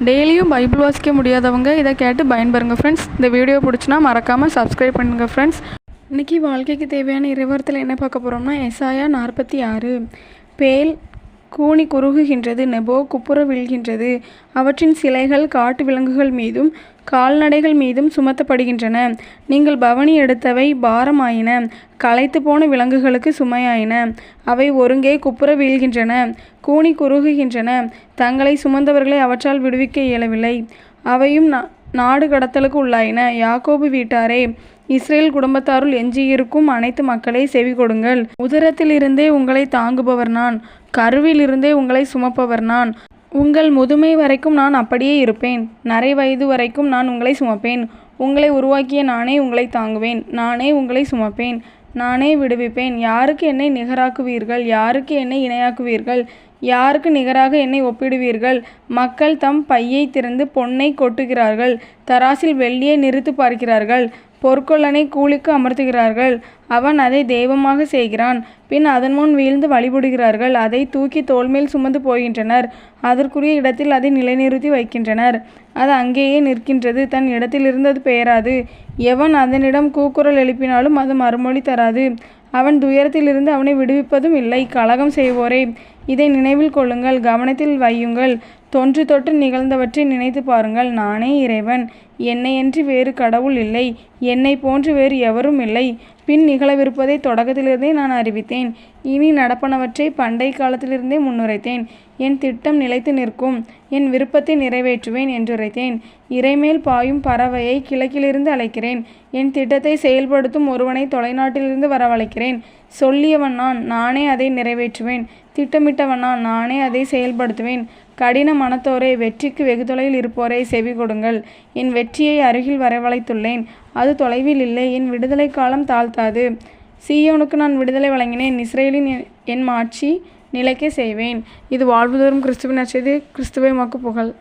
டெய்லியும் பைபிள் வாசிக்க முடியாதவங்க இதை கேட்டு பயன்பெறுங்க ஃப்ரெண்ட்ஸ் இந்த வீடியோ பிடிச்சினா மறக்காமல் சப்ஸ்கிரைப் பண்ணுங்கள் ஃப்ரெண்ட்ஸ் இன்றைக்கி வாழ்க்கைக்கு தேவையான இறைவரத்தில் என்ன பார்க்க போகிறோம்னா எசாயா நாற்பத்தி ஆறு. பேல் கூனி குறுகுகின்றது நெபோ குப்புற வீழ்கின்றது. அவற்றின் சிலைகள் காட்டு விலங்குகள் மீதும் கால்நடைகள் மீதும் சுமத்தப்படுகின்றன. நீங்கள் பவனி எடுத்தவை பாரமாயின. களைத்து போன விலங்குகளுக்கு சுமையாயின. அவை ஒருங்கே குப்புற வீழ்கின்றன. கூனி குறுகுகின்றன. தங்களை சுமந்தவர்களை அவற்றால் விடுவிக்க இயலவில்லை. அவையும் நாடு கடத்தலுக்கு உள்ளாயின. யாக்கோபு வீட்டாரே இஸ்ரேல் குடும்பத்தாருள் எஞ்சியிருக்கும் அனைத்து மக்களே செவி கொடுங்கள். உதரத்திலிருந்தே உங்களை தாங்குபவர் நான். கருவிலிருந்தே உங்களை சுமப்பவர் நான். உங்கள் முதுமை வரைக்கும் நான் அப்படியே இருப்பேன். நரை வயது வரைக்கும் நான் உங்களை சுமப்பேன். உங்களை உருவாக்கிய நானே உங்களை தாங்குவேன். நானே உங்களை சுமப்பேன். நானே விடுவிப்பேன். யாருக்கு என்னை நிகராக்குவீர்கள்? யாருக்கு என்னை இணையாக்குவீர்கள்? யாருக்கு நிகராக என்னை ஒப்பிடுவீர்கள்? மக்கள் தம் பையை திறந்து பொன்னை கொட்டுகிறார்கள். தராசில் வெள்ளியை நிறுத்து பார்க்கிறார்கள். பொற்கொள்ளனை கூலிக்கு அமர்த்துகிறார்கள். அவன் அதை தெய்வமாக செய்கிறான். பின் அதன் முன் வீழ்ந்து வழிபடுகிறார்கள். அதை தூக்கி தோல்மேல் சுமந்து போகின்றனர். அதற்குரிய இடத்தில் அதை நிலைநிறுத்தி வைக்கின்றனர். அது அங்கேயே நிற்கின்றது. தன் இடத்தில் இருந்தது பெயராது. எவன் அதனிடம் கூக்குரல் எழுப்பினாலும் அது மறுமொழி தராது. அவன் துயரத்திலிருந்து அவனை விடுவிப்பதும் இல்லை. கலகம் செய்வோரே. இதை நினைவில் கொள்ளுங்கள் கவனத்தில் வையுங்கள். தொன்று தொட்டு நிகழ்ந்தவற்றை நினைத்து பாருங்கள். நானே இறைவன். என்னையன்றி வேறு கடவுள் இல்லை. என்னை போன்று வேறு எவரும் இல்லை. பின் நிகழவிருப்பதை தொடக்கத்திலிருந்தே நான் அறிவித்தேன். இனி நடப்பனவற்றை பண்டை காலத்திலிருந்தே முன்னுரைத்தேன். என் திட்டம் நிலைத்து நிற்கும். என் விருப்பத்தை நிறைவேற்றுவேன் என்றுரைத்தேன். இறைமேல் பாயும் பறவையை கிழக்கிலிருந்து அழைக்கிறேன். என் திட்டத்தை செயல்படுத்தும் ஒருவனை தொலைநாட்டிலிருந்து வரவழைக்கிறேன். சொல்லியவன் நான். நானே அதை நிறைவேற்றுவேன். திட்டமிட்டவனா நானே அதை செயல்படுத்துவேன். கடின மனத்தோரே வெற்றிக்கு வெகு தொலைவில் இருப்போரை செவி கொடுங்கள். என் வெற்றியை அருகில் வரவழைத்துள்ளேன். அது தொலைவில் இல்லை. என் விடுதலை காலம் தாழ்த்தாது. சீயோனுக்கு நான் விடுதலை வழங்கினேன். இஸ்ரேலின் என்- ஆட்சி மாட்சி நிலைக்க செய்வேன். இது வாழ்வு தோறும் கிறிஸ்துவின் அச்சது கிறிஸ்துவை மக்கு புகழ்.